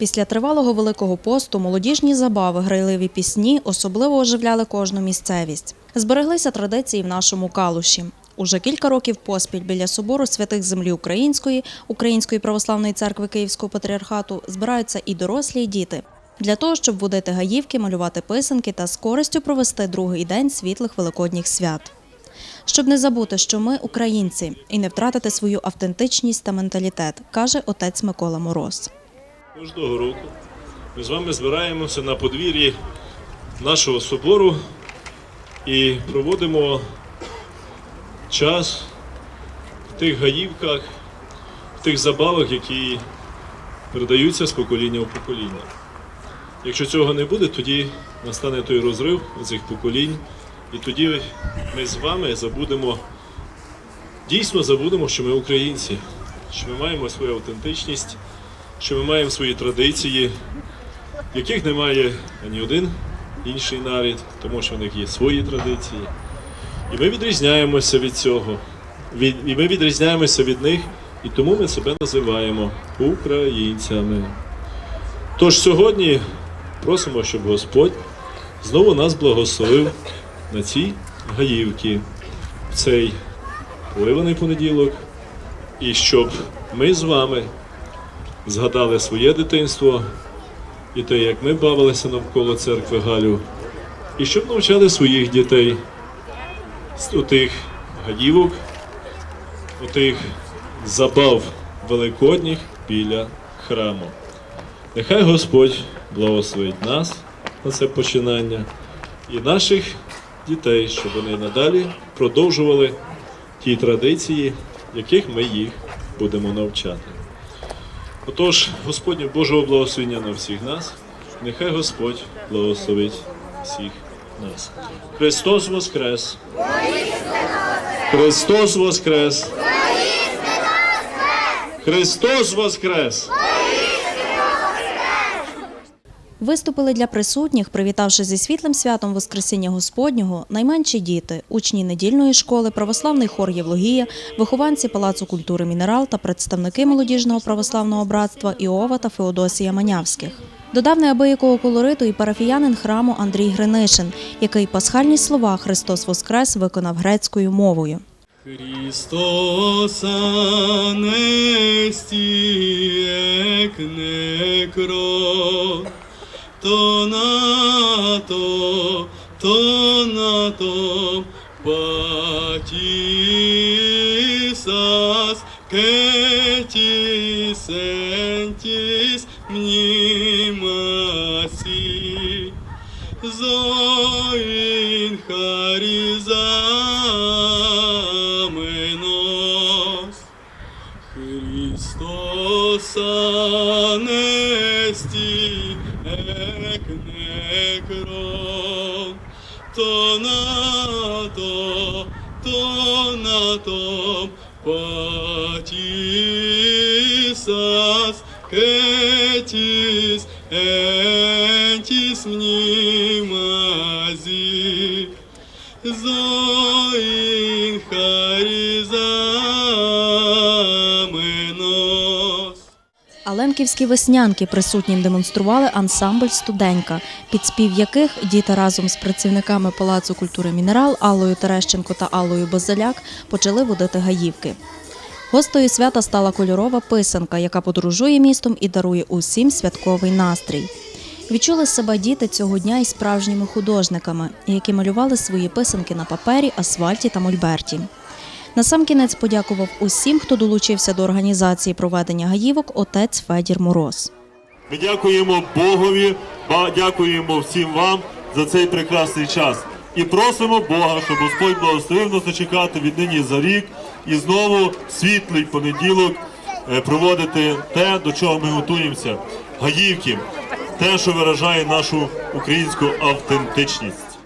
Після тривалого великого посту молодіжні забави, грайливі пісні особливо оживляли кожну місцевість. Збереглися традиції в нашому калуші. Уже кілька років поспіль біля собору святих землі Української, Української православної церкви Київського патріархату збираються і дорослі, і діти. Для того, щоб водити гаївки, малювати писанки та з користю провести другий день світлих великодніх свят. Щоб не забути, що ми українці, і не втратити свою автентичність та менталітет, каже отець Микола Мороз. Кожного року ми з вами збираємося на подвір'ї нашого собору і проводимо час в тих гаївках, в тих забавах, які передаються з покоління в покоління. Якщо цього не буде, тоді настане той розрив цих поколінь, і тоді ми з вами забудемо, дійсно забудемо, що ми українці, що ми маємо свою автентичність що ми маємо свої традиції, яких немає ані один інший нарід, тому що в них є свої традиції. І ми відрізняємося від цього. І ми відрізняємося від них, і тому ми себе називаємо українцями. Тож сьогодні просимо, щоб Господь знову нас благословив на ці гаївки в цей поливаний понеділок, і щоб ми з вами згадали своє дитинство і те, як ми бавилися навколо церкви Галю, і щоб навчали своїх дітей у тих гадівок, у тих забав великодніх біля храму. Нехай Господь благословить нас на це починання і наших дітей, щоб вони надалі продовжували ті традиції, яких ми їх будемо навчати. Отож, Господнє Божого благословення на всіх нас. Нехай Господь благословить всіх нас. Христос Воскрес! Христос Воскрес! Христос Воскрес! Виступили для присутніх, привітавши зі світлим святом Воскресіння Господнього, найменші діти, учні недільної школи, православний хор Євлогія, вихованці Палацу культури Мінерал та представники молодіжного православного братства Іова та Феодосія Манявських. Додав неабиякого колориту і парафіянин храму Андрій Гринишин, який пасхальні слова Христос Воскрес виконав грецькою мовою. Христос анестієк некро, то на то, то на том патисас, кетисентис мнимаси. Зоин хаrizamenos, Христоса не ek nekron Tonato, tonatom А лемківські веснянки присутнім демонстрували ансамбль студенька, під спів яких діти разом з працівниками Палацу культури Мінерал Аллою Терещенко та Аллою Базиляк почали водити гаївки. Гостею свята стала кольорова писанка, яка подорожує містом і дарує усім святковий настрій. Відчули себе діти цього дня і справжніми художниками, які малювали свої писанки на папері, асфальті та мольберті. Насамкінець подякував усім, хто долучився до організації проведення гаївок отець Федір Мороз. Ми дякуємо Богові, дякуємо всім вам за цей прекрасний час. І просимо Бога, щоб Господь благословив нас зачекати віднині за рік і знову світлий понеділок е, проводити те, до чого ми готуємося. Гаївки, те, що виражає нашу українську автентичність.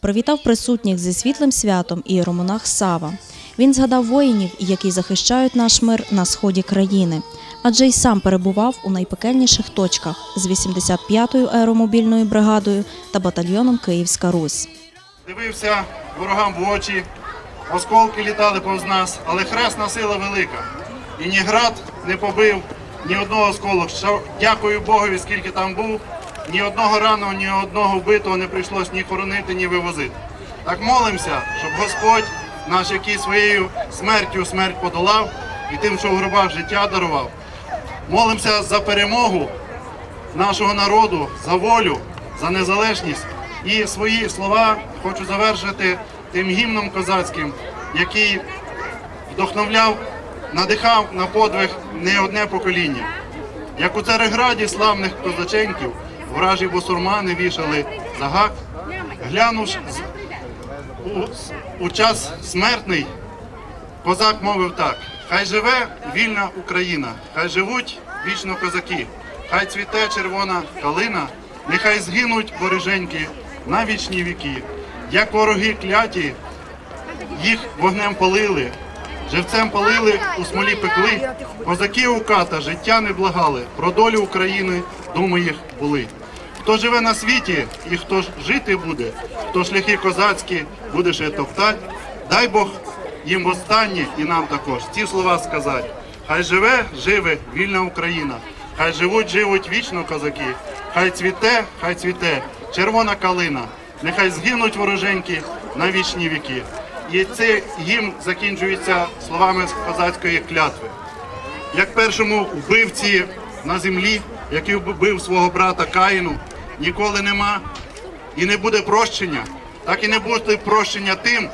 Привітав присутніх зі світлим святом і іеромонах Сава. Він згадав воїнів, які захищають наш мир на сході країни, адже й сам перебував у найпекельніших точках з 85-ю аеромобільною бригадою та батальйоном Київська Русь. Дивився ворогам в очі, осколки літали повз нас, але хресна сила велика. І ні град не побив, ні одного осколок. Дякую Богові, скільки там був. Ні одного раного, ні одного вбитого не прийшлось ні хоронити, ні вивозити. Так молимося, щоб Господь наш, який своєю смертю смерть подолав і тим, що в гробах життя дарував. Молимося за перемогу нашого народу, за волю, за незалежність. І свої слова хочу завершити тим гімном козацьким, який вдохновляв, надихав на подвиг не одне покоління. Як у Цареграді славних козаченків вражі бусурмани вішали за гак, глянувши з- у, час смертний, козак мовив так: хай живе вільна Україна, хай живуть вічно козаки, хай цвіте червона калина, нехай згинуть вороженьки на вічні віки. Як вороги кляті, їх вогнем полили, живцем полили, у смолі пекли. Козаки у ката життя не благали, про долю України думи їх були. Хто живе на світі і хто ж жити буде, хто шляхи козацькі буде ще топтать, дай Бог їм востаннє і нам також ці слова сказати. Хай живе, живе вільна Україна, хай живуть, живуть вічно козаки, хай цвіте, хай цвіте, червона калина, нехай згинуть вороженьки на вічні віки. І цей гімн закінчується словами козацької клятви. Як першому вбивці на землі, який вбив свого брата Каїну, ніколи нема і не буде прощення, так і не буде прощення тим,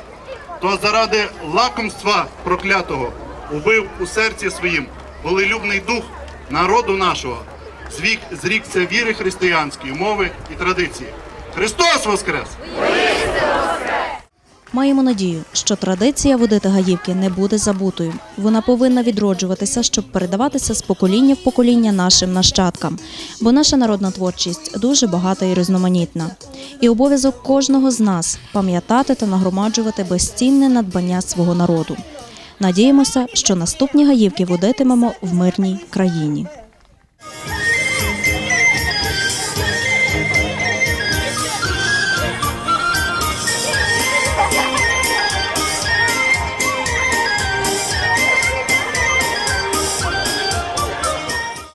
хто заради лакомства проклятого убив у серці своїм волелюбний дух народу нашого, звік зрікся віри християнської, мови і традиції. Христос Воскрес! Маємо надію, що традиція водити гаївки не буде забутою. Вона повинна відроджуватися, щоб передаватися з покоління в покоління нашим нащадкам. Бо наша народна творчість дуже багата і різноманітна. І обов'язок кожного з нас пам'ятати та нагромаджувати безцінне надбання свого народу. Надіємося, що наступні гаївки водитимемо в мирній країні.